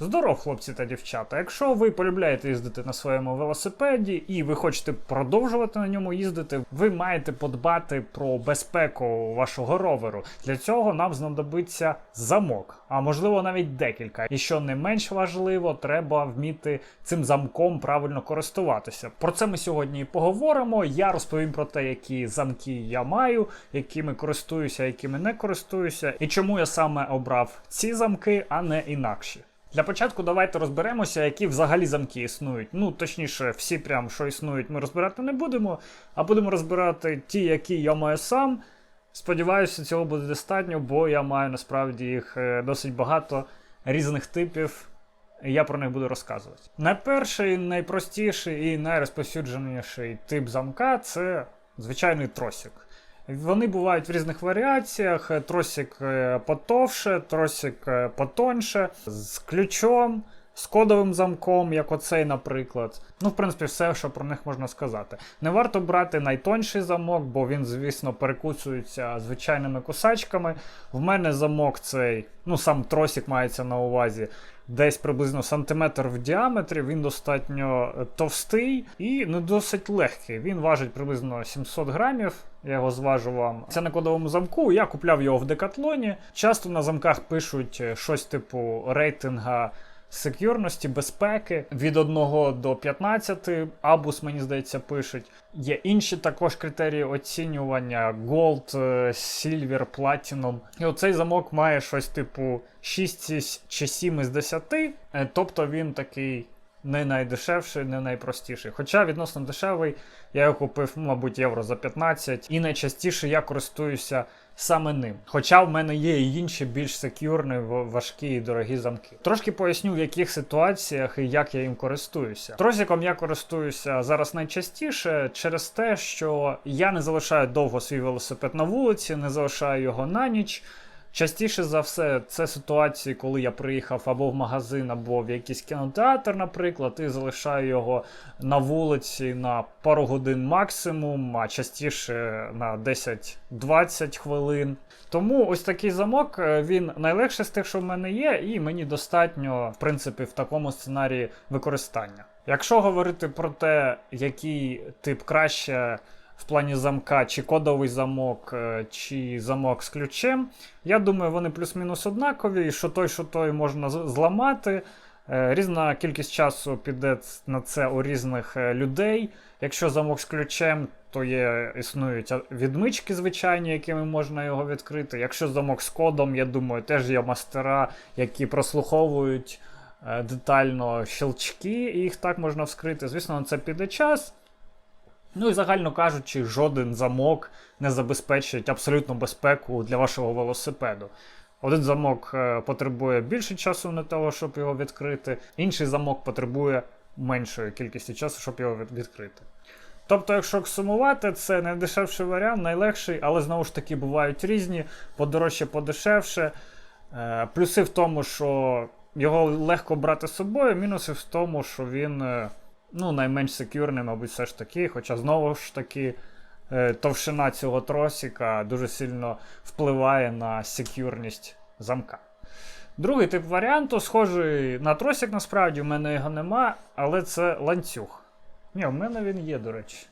Здоров, хлопці та дівчата. Якщо ви полюбляєте їздити на своєму велосипеді і ви хочете продовжувати на ньому їздити, ви маєте подбати про безпеку вашого роверу. Для цього нам знадобиться замок, а можливо навіть декілька. І що не менш важливо, треба вміти цим замком правильно користуватися. Про це ми сьогодні і поговоримо. Я розповім про те, які замки я маю, якими користуюся, якими не користуюся, і чому я саме обрав ці замки, а не інакші. Для початку давайте розберемося, які взагалі замки існують. Ну, точніше, всі прям, що існують, ми розбирати не будемо, а будемо розбирати ті, які я маю сам. Сподіваюся, цього буде достатньо, бо я маю насправді їх е, досить багато різних типів. і Я про них буду розказувати. Найперший, найпростіший і найрозповсюдженіший тип замка це звичайний тросик. Вони бувають в різних варіаціях: тросик е, потовше, тросик е, потоньше, з ключом, з кодовим замком, як оцей, наприклад. Ну, в принципі, все, що про них можна сказати. Не варто брати найтонший замок, бо він, звісно, перекусується звичайними кусачками. В мене замок цей, ну сам тросик мається на увазі. Десь приблизно сантиметр в діаметрі, він достатньо е, товстий і не досить легкий. Він важить приблизно 700 грамів. Я його зважу вам. Це на кодовому замку. Я купляв його в декатлоні. Часто на замках пишуть е, щось типу рейтинга секюрності, безпеки від 1 до 15. Абус, мені здається, пишуть. Є інші також критерії оцінювання: Gold, е, Silver, Platinum. І оцей замок має щось типу 6 чи 7 із 10. Е, Тобто він такий. Не найдешевший, не найпростіший. Хоча відносно дешевий, я його купив, мабуть, євро за 15, і найчастіше я користуюся саме ним. Хоча в мене є і інші більш секюрні, важкі і дорогі замки. Трошки поясню, в яких ситуаціях і як я їм користуюся. Тросиком я користуюся зараз найчастіше через те, що я не залишаю довго свій велосипед на вулиці, не залишаю його на ніч. Частіше за все, це ситуації, коли я приїхав або в магазин, або в якийсь кінотеатр, наприклад, і залишаю його на вулиці на пару годин максимум, а частіше на 10-20 хвилин. Тому ось такий замок е, він найлегший з тих, що в мене є, і мені достатньо, в принципі, в такому сценарії використання. Якщо говорити про те, який тип краще в плані замка, чи кодовий замок, е, чи замок з ключем. Я думаю, вони плюс-мінус однакові, і що той, що той можна зламати. Е, різна кількість часу піде на це у різних е, людей. Якщо замок з ключем, то є існують відмички звичайні, якими можна його відкрити. Якщо замок з кодом, я думаю, теж є мастера, які прослуховують детально щелчки, і їх так можна вскрити. Звісно, на це піде час. Ну і загально кажучи, жоден замок не забезпечить абсолютну безпеку для вашого велосипеду. Один замок е, потребує більше часу на того, щоб його відкрити, інший замок потребує меншої кількості часу, щоб його відкрити. Тобто, якщо сумувати, це найдешевший варіант, найлегший, але знову ж таки бувають різні, подорожче, подешевше. Е, плюси в тому, що його легко брати з собою, мінуси в тому, що він. Ну, найменш секюрний, мабуть, все ж таки. Хоча знову ж таки е, товщина цього тросика дуже сильно впливає на секюрність замка. Другий тип варіанту, схожий на тросик, насправді, в мене його нема, але це ланцюг. Ні, в мене він є, до речі.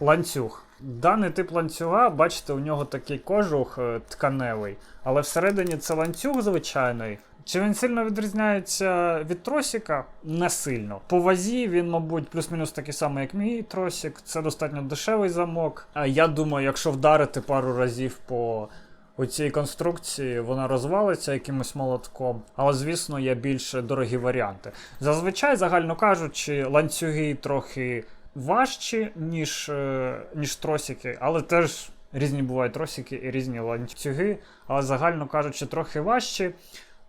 Ланцюг. Даний тип ланцюга, бачите, у нього такий кожух е, тканевий, але всередині це ланцюг звичайний. Чи він сильно відрізняється від тросика? Не сильно. По вазі він, мабуть, плюс-мінус такий самий, як мій тросик. Це достатньо дешевий замок. А я думаю, якщо вдарити пару разів по цій конструкції, вона розвалиться якимось молотком. Але, звісно, є більш дорогі варіанти. Зазвичай, загально кажучи, ланцюги трохи важчі, ніж, е, ніж тросики, але теж. Різні бувають тросики і різні ланцюги, але загально кажучи, трохи важчі.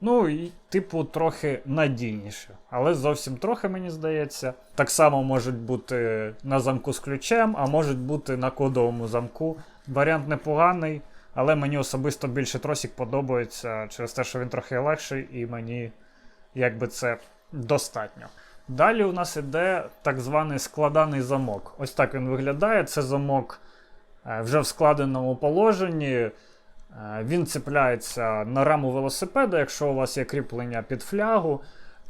Ну, і, типу, трохи надійніше. Але зовсім трохи, мені здається. Так само можуть бути на замку з ключем, а можуть бути на кодовому замку. Варіант непоганий, але мені особисто більше тросик подобається через те, що він трохи легший, і мені якби це достатньо. Далі у нас іде так званий складаний замок. Ось так він виглядає. Це замок е, вже в складеному положенні. Е, Він цепляється на раму велосипеда, якщо у вас є кріплення під флягу.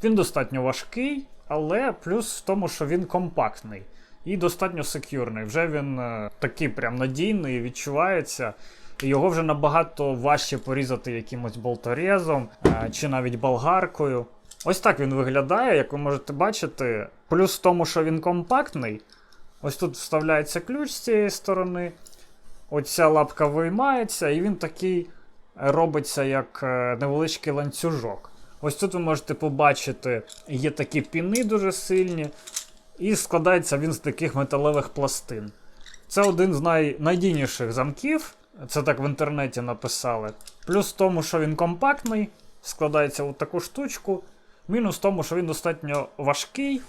Він достатньо важкий, але плюс в тому, що він компактний і достатньо секюрний. Вже він е, такий прям надійний, відчувається. І його вже набагато важче порізати якимось болторезом е, чи навіть болгаркою. Ось так він виглядає, як ви можете бачити. Плюс в тому, що він компактний. Ось тут вставляється ключ з цієї сторони. Оця лапка виймається, і він такий робиться як е, невеличкий ланцюжок. Ось тут ви можете побачити, є такі піни дуже сильні, і складається він з таких металевих пластин. Це один з найнадійніших замків, це так в інтернеті написали. Плюс в тому, що він компактний, складається в таку штучку. Мінус в тому, що він достатньо важкий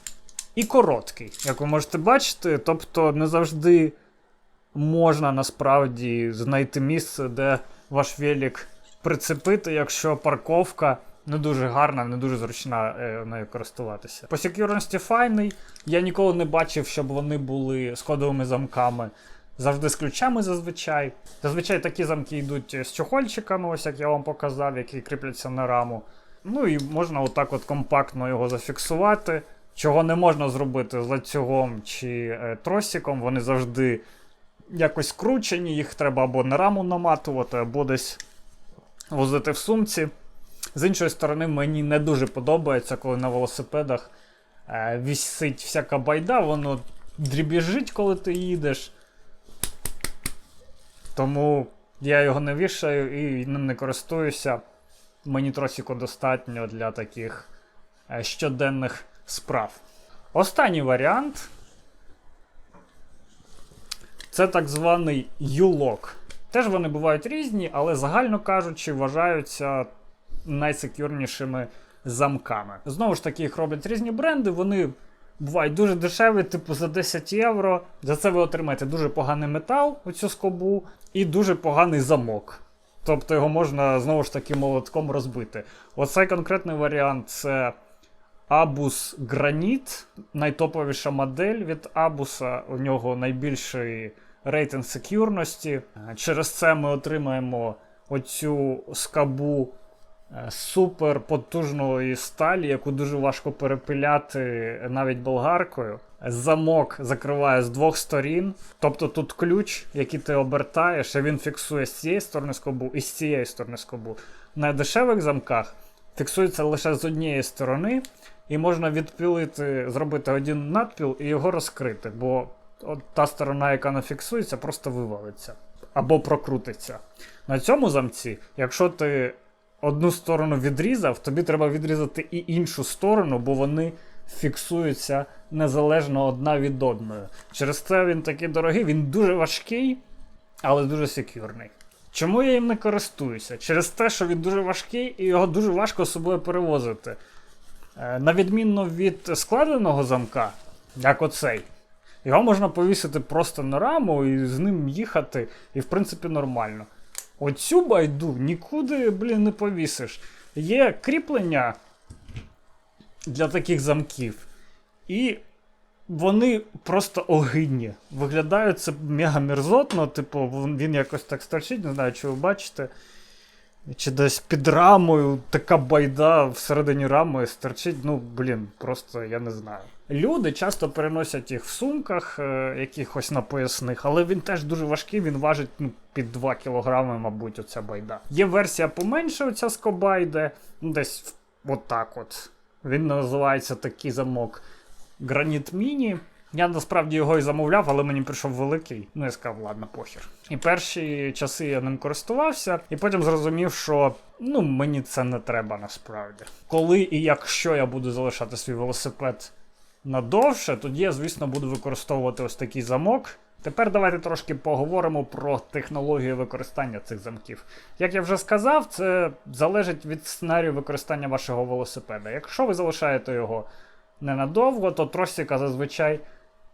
і короткий, як ви можете бачити. Тобто не завжди можна насправді знайти місце, де ваш велик прицепити, якщо парковка не дуже гарна, не дуже зручна е, нею користуватися. По секюрності файний. Я ніколи не бачив, щоб вони були з кодовими замками. Завжди з ключами зазвичай. Зазвичай такі замки йдуть з чохольчиками, ось як я вам показав, які кріпляться на раму. Ну і можна отак от компактно його зафіксувати. Чого не можна зробити з ланцюгом чи е, тросиком, вони завжди якось скручені, їх треба або на раму наматувати, або десь возити в сумці. З іншої сторони, мені не дуже подобається, коли на велосипедах е, вісить всяка байда, воно дрібіжить, коли ти їдеш. Тому я його не вішаю і ним не користуюся. Мені тросіку достатньо для таких е, щоденних справ. Останній варіант це так званий U-Lock. Теж вони бувають різні, але загально кажучи, вважаються найсекюрнішими замками. Знову ж таки, їх роблять різні бренди, вони бувають дуже дешеві, типу за 10 євро. За це ви отримаєте дуже поганий метал, оцю скобу, і дуже поганий замок. Тобто його можна знову ж таки молотком розбити. Оцей конкретний варіант це Abus Granite, найтоповіша модель від Abus. У нього найбільший рейтинг секюрності. Через це ми отримаємо оцю скабу е, супер потужної сталі, яку дуже важко перепиляти навіть болгаркою. Замок закриває з двох сторін. Тобто тут ключ, який ти обертаєш, і він фіксує з цієї сторони скобу і з цієї сторони скобу. На дешевих замках фіксується лише з однієї сторони, і можна відпілити, зробити один надпіл і його розкрити, бо от та сторона, яка не фіксується, просто вивалиться або прокрутиться. На цьому замці, якщо ти одну сторону відрізав, тобі треба відрізати і іншу сторону, бо вони фіксуються незалежно одна від одної. Через це він такий дорогий, він дуже важкий, але дуже секюрний. Чому я їм не користуюся? Через те, що він дуже важкий і його дуже важко з собою перевозити. Е, На відміну від складеного замка, як оцей, його можна повісити просто на раму і з ним їхати, і в принципі нормально. Оцю байду нікуди, блін, не повісиш. Є кріплення для таких замків, і вони просто огидні. Виглядають це мега мерзотно, типу, він якось так стерчить, не знаю, чи ви бачите. Чи десь під рамою така байда всередині рами стерчить, ну, блін, просто я не знаю. Люди часто переносять їх в сумках, е, якихось на поясних, але він теж дуже важкий, він важить ну, під 2 кілограми, мабуть, оця байда. Є версія поменше, оця скоба йде, ну, десь отак от. Він називається такий замок Граніт Міні. Я насправді його і замовляв, але мені прийшов великий. Ну я сказав, ладно, похер. І перші часи я ним користувався, і потім зрозумів, що ну мені це не треба насправді. Коли і якщо я буду залишати свій велосипед надовше, тоді я, звісно, буду використовувати ось такий замок. Тепер давайте трошки поговоримо про технологію використання цих замків. Як я вже сказав, це залежить від сценарію використання вашого велосипеда. Якщо ви залишаєте його ненадовго, то тросика зазвичай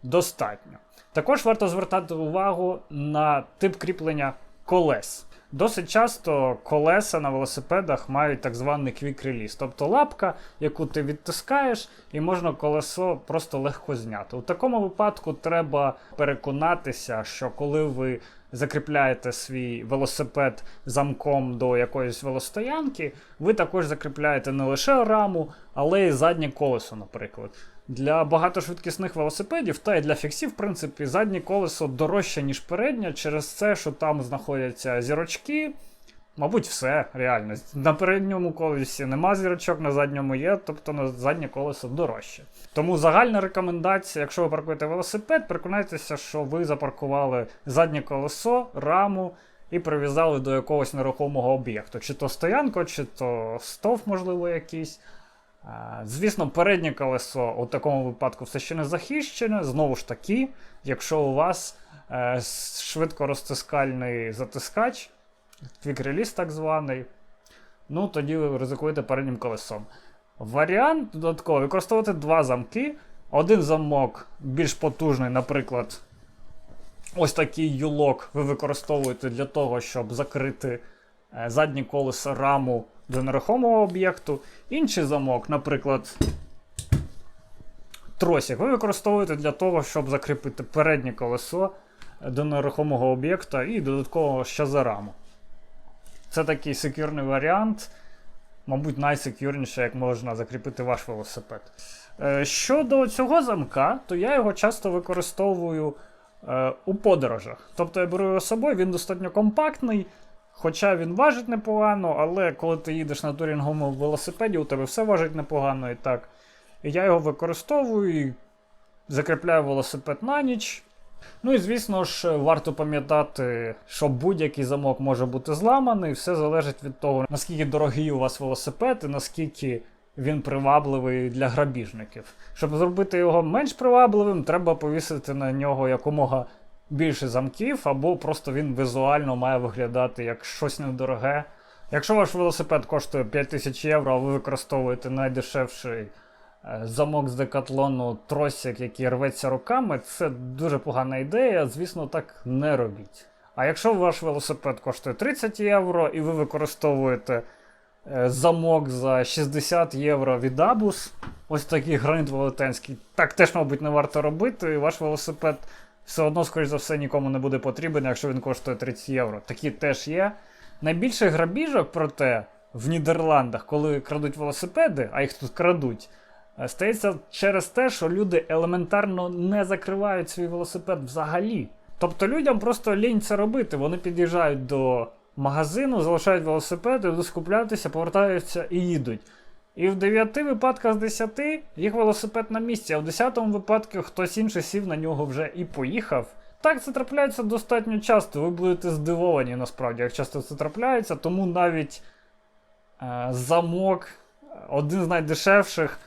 достатньо. Також варто звертати увагу на тип кріплення колес. Досить часто колеса на велосипедах мають так званий release, тобто лапка, яку ти відтискаєш, і можна колесо просто легко зняти. У такому випадку треба переконатися, що коли ви закріпляєте свій велосипед замком до якоїсь велостоянки, ви також закріпляєте не лише раму, але й заднє колесо, наприклад. Для багатошвидкісних велосипедів та й для фіксів, в принципі, заднє колесо дорожче, ніж переднє, через це, що там знаходяться зірочки. Мабуть, все реально. На передньому колесі нема зірочок, на задньому є, тобто на заднє колесо дорожче. Тому загальна рекомендація, якщо ви паркуєте велосипед, переконайтеся, що ви запаркували заднє колесо, раму і прив'язали до якогось нерухомого об'єкту. Чи то стоянку, чи то стов, можливо, якийсь. А, Звісно, переднє колесо у такому випадку все ще не захищене. Знову ж таки, якщо у вас е, швидко розтискальний затискач, квік-реліз так званий, ну тоді ви ризикуєте переднім колесом. Варіант додатково використовувати два замки. Один замок більш потужний, наприклад, ось такий юлок ви використовуєте для того, щоб закрити е, заднє колесо раму до нерухомого об'єкту. Інший замок, наприклад, тросик, ви використовуєте для того, щоб закріпити переднє колесо до нерухомого об'єкта і додатково ще за раму. Це такий секюрний варіант, мабуть, найсекюрніше, як можна закріпити ваш велосипед. Е, Щодо цього замка, то я його часто використовую е, у подорожах. Тобто я беру його з собою, він достатньо компактний, хоча він важить непогано, але коли ти їдеш на турінговому велосипеді, у тебе все важить непогано і так. Я його використовую і закріпляю велосипед на ніч. Ну і звісно ж, варто пам'ятати, що будь-який замок може бути зламаний, все залежить від того, наскільки дорогий у вас велосипед і наскільки він привабливий для грабіжників. Щоб зробити його менш привабливим, треба повісити на нього якомога більше замків, або просто він візуально має виглядати як щось недороге. Якщо ваш велосипед коштує 5000 євро, а ви використовуєте найдешевший е, замок з декатлону тросик, який рветься руками, це дуже погана ідея. Звісно, так не робіть. А якщо ваш велосипед коштує 30 євро і ви використовуєте е, замок за 60 євро від Abus, ось такий гранит велетенський, так теж, мабуть, не варто робити. І ваш велосипед все одно, скоріш за все, нікому не буде потрібен, якщо він коштує 30 євро. Такі теж є. Найбільше грабіжок, проте, в Нідерландах, коли крадуть велосипеди, а їх тут крадуть, е, стається через те, що люди елементарно не закривають свій велосипед взагалі. Тобто людям просто лінь це робити. Вони під'їжджають до магазину, залишають велосипед, йдуть скуплятися, повертаються і їдуть. І в 9 випадках з 10 їх велосипед на місці, а в 10 випадку хтось інший сів на нього вже і поїхав. Так, це трапляється достатньо часто. Ви будете здивовані насправді, як часто це трапляється, тому навіть е, замок, один з найдешевших,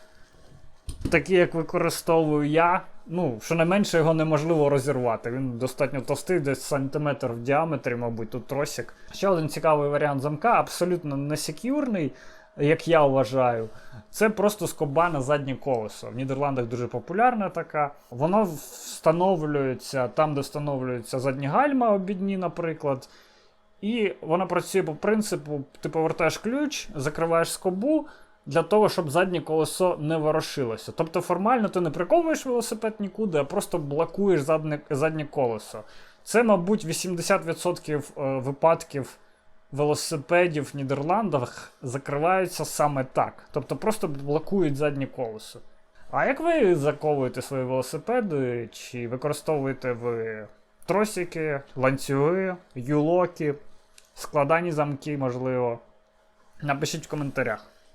такий, як використовую я. Ну, щонайменше його неможливо розірвати. Він достатньо товстий, десь сантиметр в діаметрі, мабуть, тут тросик. Ще один цікавий варіант замка, абсолютно не секюрний, як я вважаю. Це просто скоба на заднє колесо. В Нідерландах дуже популярна така. Воно встановлюється там, де встановлюється задні гальма обідні, наприклад. І вона працює по принципу: ти повертаєш ключ, закриваєш скобу для того, щоб заднє колесо не ворушилося. Тобто формально ти не приковуєш велосипед нікуди, а просто блокуєш заднє, заднє колесо. Це, мабуть, 80% е, випадків велосипедів в Нідерландах закриваються саме так. Тобто просто блокують заднє колесо. А як ви заковуєте свої велосипеди? Чи використовуєте ви тросики, ланцюги, юлоки, складані замки, можливо? Напишіть в коментарях.